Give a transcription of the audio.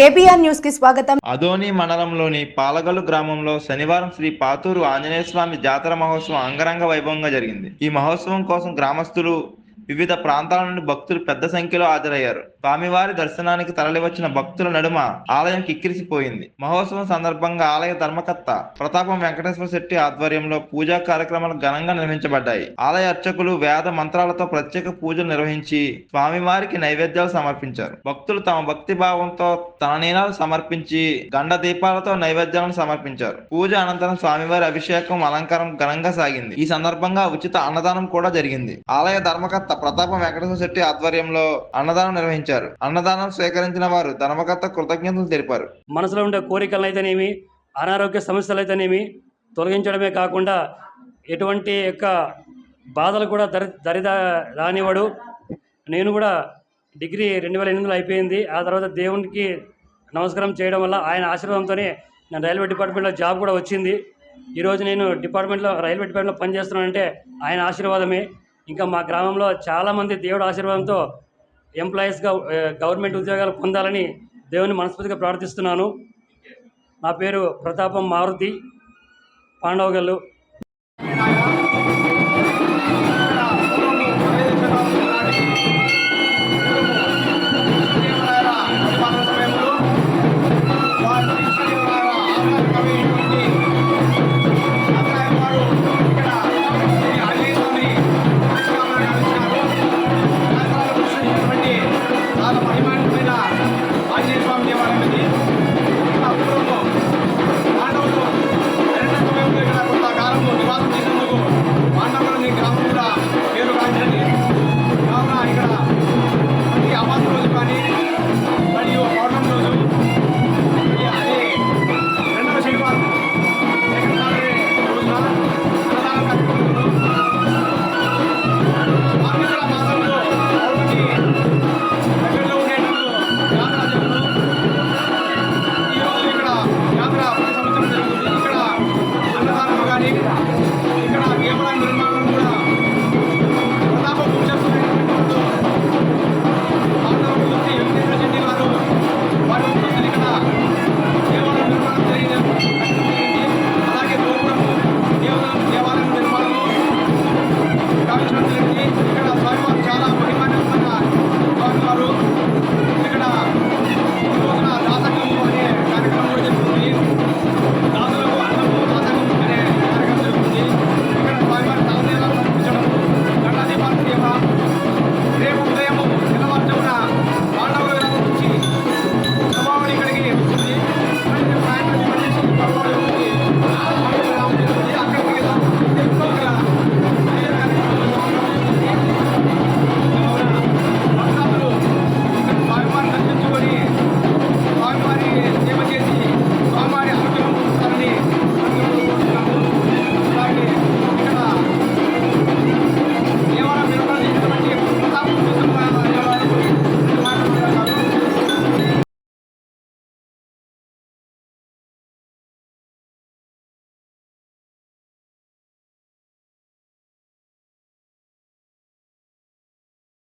KBR న్యూస్కి స్వాగతం. అదోని మండలంలోని పాలగల్లు గ్రామంలో శనివారం శ్రీ పాతూరు ఆంజనేయ స్వామి జాతర మహోత్సవం అంగరంగ వైభవంగా జరిగింది. ఈ మహోత్సవం కోసం గ్రామస్తులు వివిధ ప్రాంతాల నుండి భక్తులు పెద్ద సంఖ్యలో హాజరయ్యారు. స్వామివారి దర్శనానికి తరలివచ్చిన భక్తుల నడుమ ఆలయం కిక్కిరిసిపోయింది. మహోత్సవం సందర్భంగా ఆలయ ధర్మకర్త ప్రతాపం వెంకటేశ్వర శెట్టి ఆధ్వర్యంలో పూజా కార్యక్రమాలు ఘనంగా నిర్వహించబడ్డాయి. ఆలయ అర్చకులు వేద మంత్రాలతో ప్రత్యేక పూజలు నిర్వహించి స్వామివారికి నైవేద్యాలు సమర్పించారు. భక్తులు తమ భక్తి భావంతో తననీనాలు సమర్పించి గండ దీపాలతో నైవేద్యాలను సమర్పించారు. పూజ అనంతరం స్వామివారి అభిషేకం అలంకారం ఘనంగా సాగింది. ఈ సందర్భంగా ఉచిత అన్నదానం కూడా జరిగింది. ఆలయ ధర్మకర్త ప్రతాపం వెంకటేశ్వర శెట్టి ఆధ్వర్యంలో అన్నదానం నిర్వహించారు. అన్నదానం స్వీకరించిన వారు ధర్మకర్త కృతజ్ఞతలు తెలిపారు. మనసులో ఉండే కోరికలు అయితేనేమి అనారోగ్య సమస్యలు అయితేనేమి తొలగించడమే కాకుండా ఎటువంటి యొక్క బాధలు కూడా దరి దరిదా రానివాడు నేను కూడా డిగ్రీ రెండు వేల ఎనిమిదిలో అయిపోయింది. ఆ తర్వాత దేవునికి నమస్కారం చేయడం వల్ల ఆయన ఆశీర్వాదంతోనే నేను రైల్వే డిపార్ట్మెంట్లో జాబ్ కూడా వచ్చింది. ఈరోజు నేను డిపార్ట్మెంట్లో రైల్వే డిపార్ట్మెంట్లో పనిచేస్తున్నానంటే ఆయన ఆశీర్వాదమే. ఇంకా మా గ్రామంలో చాలామంది దేవుడు ఆశీర్వాదంతో ఎంప్లాయీస్గా గవర్నమెంట్ ఉద్యోగాలు పొందాలని దేవుని మనస్ఫూర్తిగా ప్రార్థిస్తున్నాను. నా పేరు ప్రతాపం మారుతి పాండవగల్లు.